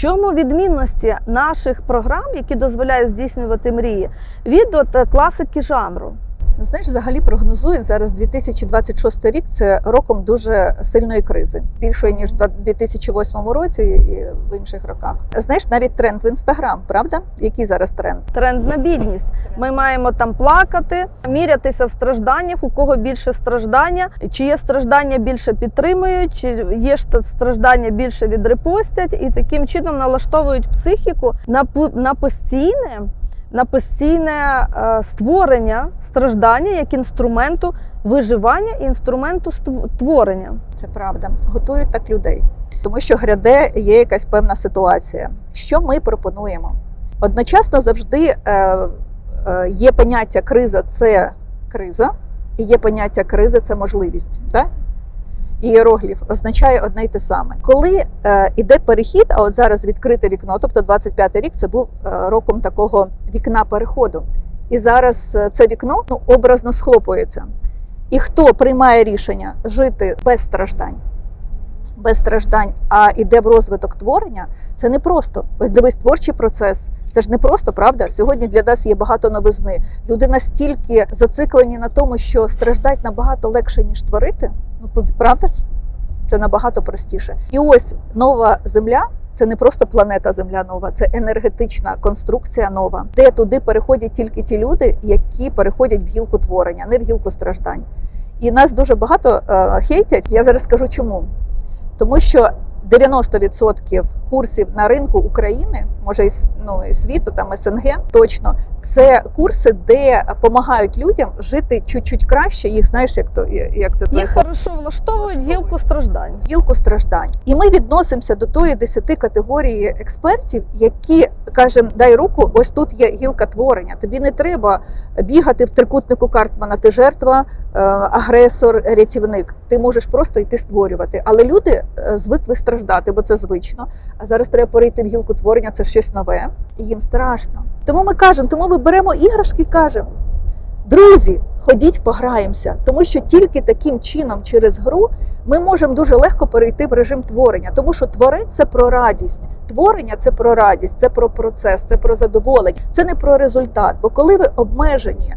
чому відмінності наших програм, які дозволяють здійснювати мрії, від от, класики жанру? Ну, знаєш, взагалі прогнозують зараз 2026 рік це роком дуже сильної кризи, більшої ніж в 2008 році і в інших роках. Знаєш, навіть тренд в інстаграм, правда? Який зараз тренд? Тренд на бідність. Ми маємо там плакати, мірятися в стражданнях, у кого більше страждання, чи є страждання більше підтримують, чи є ж страждання більше відрепостять, і таким чином налаштовують психіку на на постійне. На постійне е, створення страждання як інструменту виживання і інструменту ство- творення. Це правда. Готують так людей, тому що гряде є якась певна ситуація. Що ми пропонуємо? Одночасно завжди е, е, є поняття криза це криза, і є поняття криза це можливість. Так? Ієрогліф означає одне й те саме. Коли е, іде перехід, а от зараз відкрите вікно, тобто 25-й рік, це був е, роком такого вікна переходу. І зараз е, це вікно ну, образно схлопується. І хто приймає рішення жити без страждань, без страждань, а йде в розвиток творення, це не просто. Ось дивись, творчий процес. Це ж не просто, правда? Сьогодні для нас є багато новизни. Люди настільки зациклені на тому, що страждати набагато легше, ніж творити. Ну, правда ж? Це набагато простіше. І ось нова земля. Це не просто планета Земля нова, це енергетична конструкція нова, де туди переходять тільки ті люди, які переходять в гілку творення, не в гілку страждань. І нас дуже багато е, хейтять. Я зараз скажу чому. Тому що 90% курсів на ринку України, може і ну, і світу, там СНГ, точно, це курси, де допомагають людям жити чуть-чуть краще. Їх знаєш, як то як це Їх хорошо влаштовують гілку страждань. гілку страждань. І ми відносимося до тої 10 категорії експертів, які кажемо, дай руку, ось тут є гілка творення. Тобі не треба бігати в трикутнику Картмана. Ти жертва, е, агресор, рятівник. Ти можеш просто йти створювати. Але люди е, звикли страждати, бо це звично. А зараз треба перейти в гілку творення, це щось нове, і їм страшно. Тому ми кажемо, тому ми беремо іграшки, і кажемо. Друзі, ходіть, пограємося, тому що тільки таким чином, через гру, ми можемо дуже легко перейти в режим творення, тому що творець це про радість. Творення це про радість, це про процес, це про задоволення, це не про результат. Бо коли ви обмежені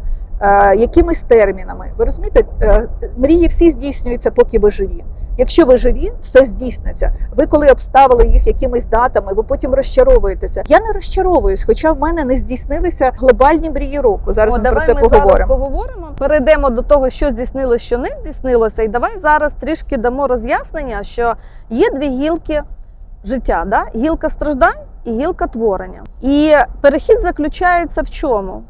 якимись термінами, ви розумієте, е, мрії всі здійснюються, поки ви живі. Якщо ви живі, все здійсниться. Ви коли обставили їх якимись датами, ви потім розчаровуєтеся. Я не розчаровуюсь, хоча в мене не здійснилися глобальні мрії року. Зараз О, ми давай про це ми поговоримо. зараз поговоримо. Перейдемо до того, що здійснилося, що не здійснилося. І давай зараз трішки дамо роз'яснення, що є дві гілки життя: да? гілка страждань і гілка творення. І перехід заключається в чому?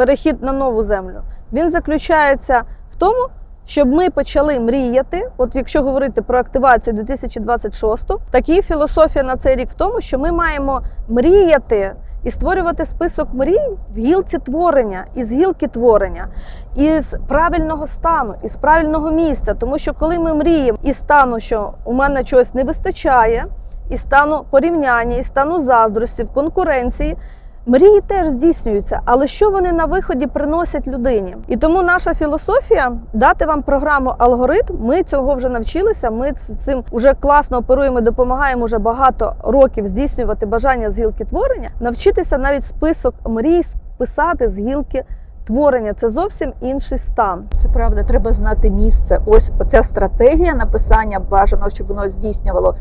Перехід на нову землю. Він заключається в тому, щоб ми почали мріяти. От якщо говорити про активацію 2026, так і філософія на цей рік в тому, що ми маємо мріяти і створювати список мрій в гілці творення, із гілки творення, із правильного стану, із правильного місця. Тому що коли ми мріємо із стану, що у мене чогось не вистачає, і стану порівняння, і стану заздрості, конкуренції. Мрії теж здійснюються, але що вони на виході приносять людині? І тому наша філософія дати вам програму алгоритм. Ми цього вже навчилися. Ми з цим вже класно оперуємо, допомагаємо вже багато років здійснювати бажання з гілки творення, навчитися навіть список мрій списати з гілки творення. Це зовсім інший стан. Це правда, треба знати місце. Ось оця стратегія написання бажаного, щоб воно здійснювало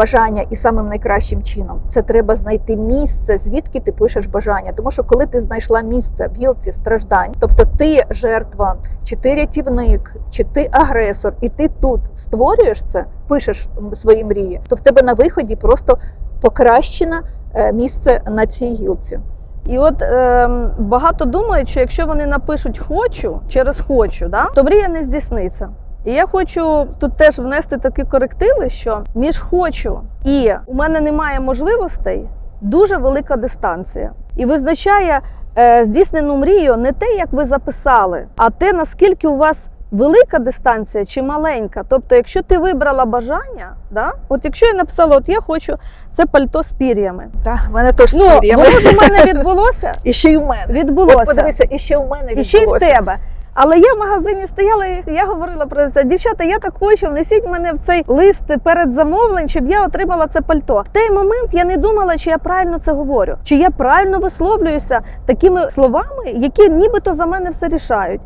бажання і самим найкращим чином. Це треба знайти місце, звідки ти пишеш бажання. Тому що коли ти знайшла місце в гілці страждань, тобто ти жертва, чи ти рятівник, чи ти агресор, і ти тут створюєш це, пишеш свої мрії, то в тебе на виході просто покращене е, місце на цій гілці. І от е, багато думають, що якщо вони напишуть хочу через хочу, да, то мрія не здійсниться. І я хочу тут теж внести такі корективи, що між хочу і у мене немає можливостей дуже велика дистанція. І визначає е, здійснену мрію не те, як ви записали, а те, наскільки у вас велика дистанція чи маленька. Тобто, якщо ти вибрала бажання, да, от якщо я написала, от я хочу це пальто з пір'ями. Так, в мене теж Ну, спір'ями. воно ж у мене відбулося. І ще й в мене. Відбулося. От подивися, і ще в мене І ще й в тебе. Але я в магазині стояла і я говорила про це. Дівчата, я так хочу, внесіть мене в цей лист перед замовлень, щоб я отримала це пальто. В той момент я не думала, чи я правильно це говорю, чи я правильно висловлююся такими словами, які нібито за мене все рішають.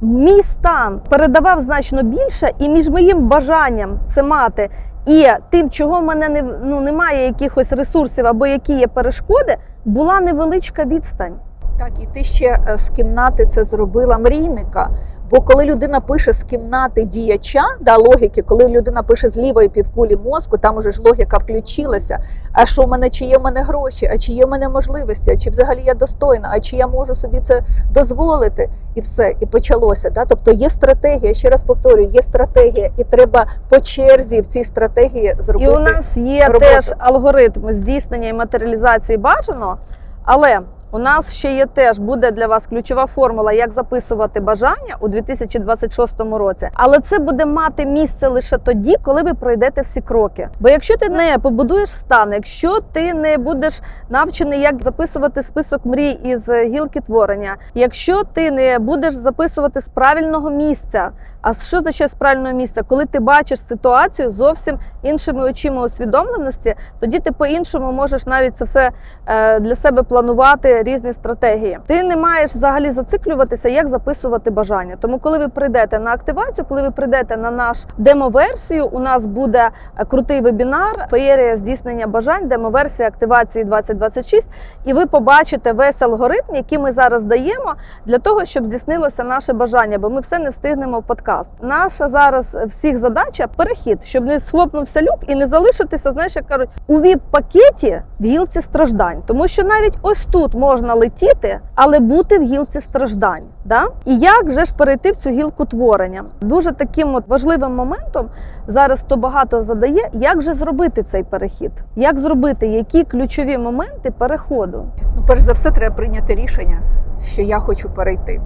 Мій стан передавав значно більше, і між моїм бажанням це мати і тим, чого в мене не ну немає якихось ресурсів або які є перешкоди, була невеличка відстань. Так, і ти ще е, з кімнати це зробила мрійника. Бо коли людина пише з кімнати діяча, да, логіки, коли людина пише з лівої півкулі мозку, там уже ж логіка включилася. А що в мене, чи є в мене гроші, а чи є в мене можливості, а чи взагалі я достойна, а чи я можу собі це дозволити, і все, і почалося. Да? Тобто є стратегія, ще раз повторюю, є стратегія, і треба по черзі в цій стратегії зробити. І у нас є роботу. теж алгоритм здійснення і матеріалізації бажаного, але у нас ще є теж буде для вас ключова формула, як записувати бажання у 2026 році. Але це буде мати місце лише тоді, коли ви пройдете всі кроки. Бо якщо ти не побудуєш стан, якщо ти не будеш навчений, як записувати список мрій із гілки творення, якщо ти не будеш записувати з правильного місця. А що значить з правильного місця? Коли ти бачиш ситуацію зовсім іншими очима усвідомленості, тоді ти по-іншому можеш навіть це все е, для себе планувати різні стратегії. Ти не маєш взагалі зациклюватися, як записувати бажання. Тому, коли ви прийдете на активацію, коли ви прийдете на наш демо-версію, у нас буде е, крутий вебінар, феєрія здійснення бажань, демо-версія активації 2026, і ви побачите весь алгоритм, який ми зараз даємо для того, щоб здійснилося наше бажання, бо ми все не встигнемо в подкаст. Наша зараз всіх задача перехід, щоб не схлопнувся люк і не залишитися, знаєш, як кажуть, у віп-пакеті в гілці страждань. Тому що навіть ось тут можна летіти, але бути в гілці страждань. Да? І як же ж перейти в цю гілку творення? Дуже таким от важливим моментом зараз то багато задає, як же зробити цей перехід, як зробити які ключові моменти переходу. Ну, перш за все, треба прийняти рішення, що я хочу перейти.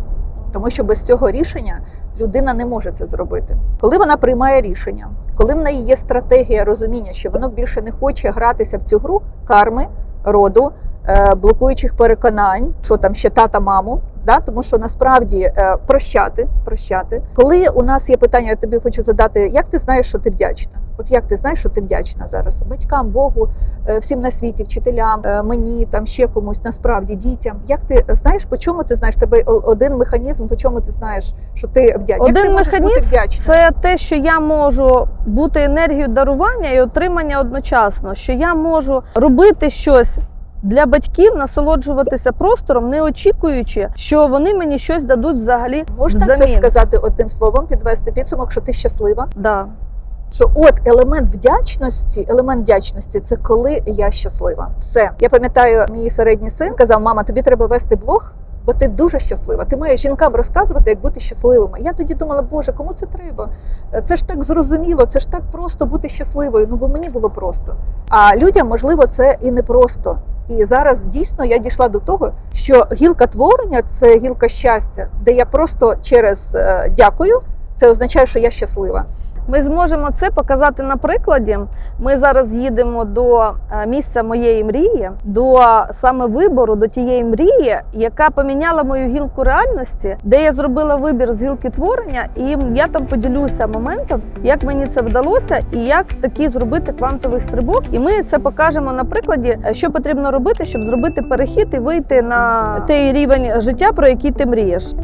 Тому що без цього рішення людина не може це зробити. Коли вона приймає рішення, коли в неї є стратегія розуміння, що воно більше не хоче гратися в цю гру карми, роду, е, блокуючих переконань, що там ще тата, маму. Да, тому що насправді е, прощати, прощати. Коли у нас є питання, я тобі хочу задати, як ти знаєш, що ти вдячна? От як ти знаєш, що ти вдячна зараз? Батькам, Богу, е, всім на світі, вчителям, е, мені, там ще комусь, насправді дітям. Як ти знаєш, по чому ти знаєш? Тебе один механізм, по чому ти знаєш, що ти вдячна? як ти Один можеш бути вдячна? це те, що я можу бути енергією дарування і отримання одночасно, що я можу робити щось. Для батьків насолоджуватися простором, не очікуючи, що вони мені щось дадуть взагалі Можна взамін. це сказати одним словом, підвести підсумок, що ти щаслива. Да. Що от елемент вдячності, елемент вдячності це коли я щаслива. Все. Я пам'ятаю, мій середній син казав: мама, тобі треба вести блог. Бо ти дуже щаслива. Ти маєш жінкам розказувати, як бути щасливими. Я тоді думала, Боже, кому це треба? Це ж так зрозуміло, це ж так просто бути щасливою. Ну бо мені було просто. А людям, можливо, це і не просто. І зараз дійсно я дійшла до того, що гілка творення це гілка щастя, де я просто через е, дякую, це означає, що я щаслива. Ми зможемо це показати на прикладі. Ми зараз їдемо до е, місця моєї мрії, до саме вибору, до тієї мрії, яка поміняла мою гілку реальності, де я зробила вибір з гілки творення, і я там поділюся моментом, як мені це вдалося, і як такий зробити квантовий стрибок. І ми це покажемо на прикладі, е, що потрібно робити, щоб зробити перехід і вийти на той рівень життя, про який ти мрієш.